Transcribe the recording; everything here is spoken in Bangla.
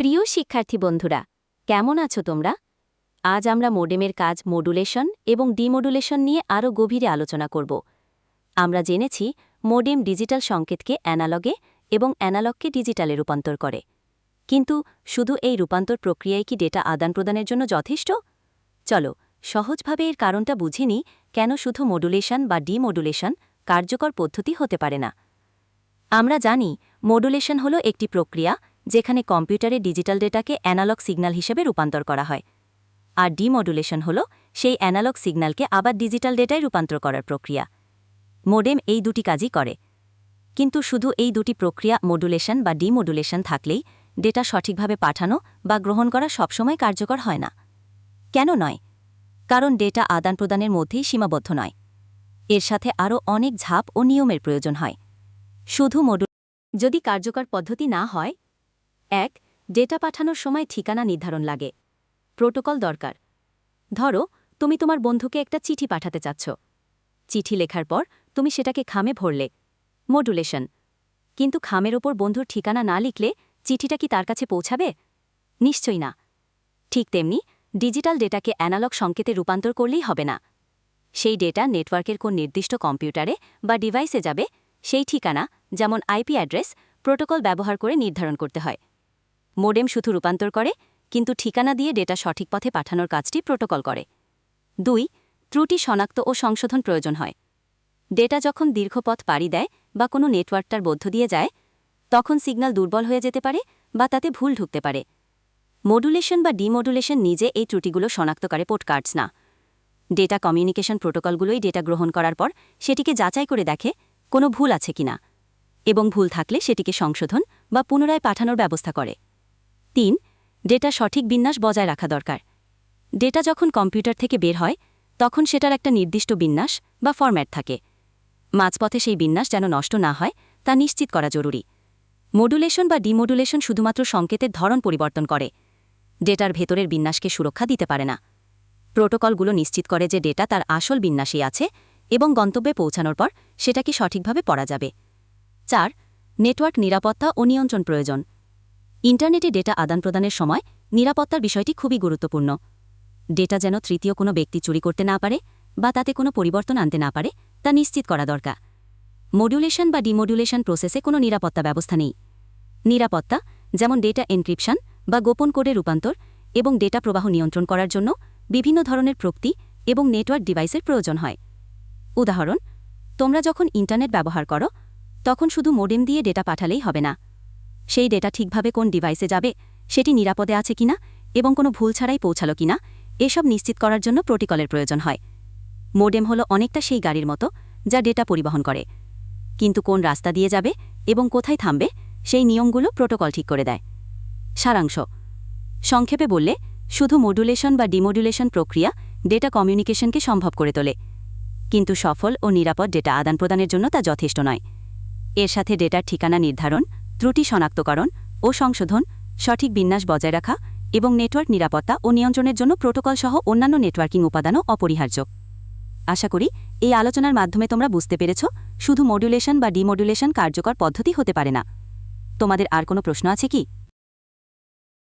প্রিয় শিক্ষার্থী বন্ধুরা, কেমন আছো তোমরা? আজ আমরা মোডেমের কাজ মডুলেশন এবং ডিমডুলেশন নিয়ে আরও গভীরে আলোচনা করব। আমরা জেনেছি মোডেম ডিজিটাল সংকেতকে অ্যানালগে এবং অ্যানালগকে ডিজিটালে রূপান্তর করে। কিন্তু শুধু এই রূপান্তর প্রক্রিয়ায় কি ডেটা আদান প্রদানের জন্য যথেষ্ট? চলো, সহজভাবে এর কারণটা বুঝিনি কেন শুধু মডুলেশন বা ডিমডুলেশন কার্যকর পদ্ধতি হতে পারে না। আমরা জানি মডুলেশন হল একটি প্রক্রিয়া যেখানে কম্পিউটারে ডিজিটাল ডেটাকে অ্যানালগ সিগন্যাল হিসেবে রূপান্তর করা হয়। আর ডিমডুলেশন হল সেই অ্যানালগ সিগন্যালকে আবার ডিজিটাল ডেটায় রূপান্তর করার প্রক্রিয়া। মোডেম এই দুটি কাজই করে। কিন্তু শুধু এই দুটি প্রক্রিয়া, মডুলেশন বা ডিমডুলেশন থাকলেই ডেটা সঠিকভাবে পাঠানো বা গ্রহণ করা সবসময় কার্যকর হয় না। কেন নয়? কারণ ডেটা আদান প্রদানের মধ্যেই সীমাবদ্ধ নয়। এর সাথে আরও অনেক ঝাপ ও নিয়মের প্রয়োজন হয়। শুধু মডু যদি কার্যকর পদ্ধতি না হয় এক, ডেটা পাঠানোর সময় ঠিকানা নির্ধারণ লাগে। প্রোটোকল দরকার। ধরো, তুমি তোমার বন্ধুকে একটা চিঠি পাঠাতে চাচ্ছ। চিঠি লেখার পর তুমি সেটাকে খামে ভরলে। মডুলেশন। কিন্তু খামের ওপর বন্ধুর ঠিকানা না লিখলে চিঠিটা কি তার কাছে পৌঁছাবে? নিশ্চয়ই না। ঠিক তেমনি ডিজিটাল ডেটাকে অ্যানালগ সংকেতে রূপান্তর করলেই হবে না। সেই ডেটা নেটওয়ার্কের কোন নির্দিষ্ট কম্পিউটারে বা ডিভাইসে যাবে, সেই ঠিকানা, যেমন আইপি অ্যাড্রেস, প্রোটোকল ব্যবহার করে নির্ধারণ করতে হয়। মোডেম শুধু রূপান্তর করে, কিন্তু ঠিকানা দিয়ে ডেটা সঠিক পথে পাঠানোর কাজটি প্রোটোকল করে। দুই, ত্রুটি শনাক্ত ও সংশোধন প্রয়োজন হয়। ডেটা যখন দীর্ঘ পথ পাড়ি দেয় বা কোনো নেটওয়ার্কটার মধ্য দিয়ে যায়, তখন সিগন্যাল দুর্বল হয়ে যেতে পারে বা তাতে ভুল ঢুকতে পারে। মডুলেশন বা ডিমডুলেশন নিজে এই ত্রুটিগুলো শনাক্ত করে পোর্টকার্ডস না। ডেটা কমিউনিকেশন প্রোটোকলগুলোই ডেটা গ্রহণ করার পর সেটিকে যাচাই করে দেখে কোনো ভুল আছে কিনা, এবং ভুল থাকলে সেটিকে সংশোধন বা পুনরায় পাঠানোর ব্যবস্থা করে। তিন, ডেটা সঠিক বিন্যাস বজায় রাখা দরকার। ডেটা যখন কম্পিউটার থেকে বের হয়, তখন সেটার একটা নির্দিষ্ট বিন্যাস বা ফরম্যাট থাকে। মাঝপথে সেই বিন্যাস যেন নষ্ট না হয়, তা নিশ্চিত করা জরুরি। মডুলেশন বা ডিমডুলেশন শুধুমাত্র সংকেতের ধরন পরিবর্তন করে। ডেটার ভেতরের বিন্যাসকে সুরক্ষা দিতে পারে না। প্রোটোকলগুলো নিশ্চিত করে যে ডেটা তার আসল বিন্যাসেই আছে এবং গন্তব্যে পৌঁছানোর পর সেটা কি সঠিকভাবে পড়া যাবে। চার, নেটওয়ার্ক নিরাপত্তা ও নিয়ন্ত্রণ প্রয়োজন। ইন্টারনেটে ডেটা আদান প্রদানের সময় নিরাপত্তার বিষয়টি খুবই গুরুত্বপূর্ণ। ডেটা যেন তৃতীয় কোনো ব্যক্তি চুরি করতে না পারে বা তাতে কোনো পরিবর্তন আনতে না পারে, তা নিশ্চিত করা দরকার। মডুলেশন বা ডিমডুলেশন প্রসেসে কোনো নিরাপত্তা ব্যবস্থা নেই। নিরাপত্তা, যেমন ডেটা এনক্রিপশন বা গোপন কোডে রূপান্তর এবং ডেটা প্রবাহ নিয়ন্ত্রণ করার জন্য বিভিন্ন ধরনের প্রক্তি এবং নেটওয়ার্ক ডিভাইসের প্রয়োজন হয়। উদাহরণ, তোমরা যখন ইন্টারনেট ব্যবহার করো, তখন শুধু মোডেম দিয়ে ডেটা পাঠালেই হবে না। সেই ডেটা ঠিকভাবে কোন ডিভাইসে যাবে, সেটি নিরাপদে আছে কিনা এবং কোনো ভুল ছাড়াই পৌঁছালো কিনা, এসব নিশ্চিত করার জন্য প্রোটোকলের প্রয়োজন হয়। মোডেম হলো অনেকটা সেই গাড়ির মতো যা ডেটা পরিবহন করে। কিন্তু কোন রাস্তা দিয়ে যাবে এবং কোথায় থামবে, সেই নিয়মগুলো প্রোটোকল ঠিক করে দেয়। সারাংশ। সংক্ষেপে বললে, শুধু মডুলেশন বা ডিমডুলেশন প্রক্রিয়া ডেটা কমিউনিকেশনকে সম্ভব করে তোলে। কিন্তু সফল ও নিরাপদ ডেটা আদান প্রদানের জন্য তা যথেষ্ট নয়। এর সাথে ডেটার ঠিকানা নির্ধারণ ত্রুটি শনাক্তকরণ ও সংশোধন, সঠিক বিন্যাস বজায় রাখা এবং নেটওয়ার্ক নিরাপত্তা ও নিয়ন্ত্রণের জন্য প্রোটোকল সহ অন্যান্য নেটওয়ার্কিং উপাদানও অপরিহার্য। আশা করি এই আলোচনার মাধ্যমে তোমরা বুঝতে পেরেছ শুধু মডুলেশন বা ডিমডুলেশন কার্যকর পদ্ধতি হতে পারে না। তোমাদের আর কোনো প্রশ্ন আছে কি?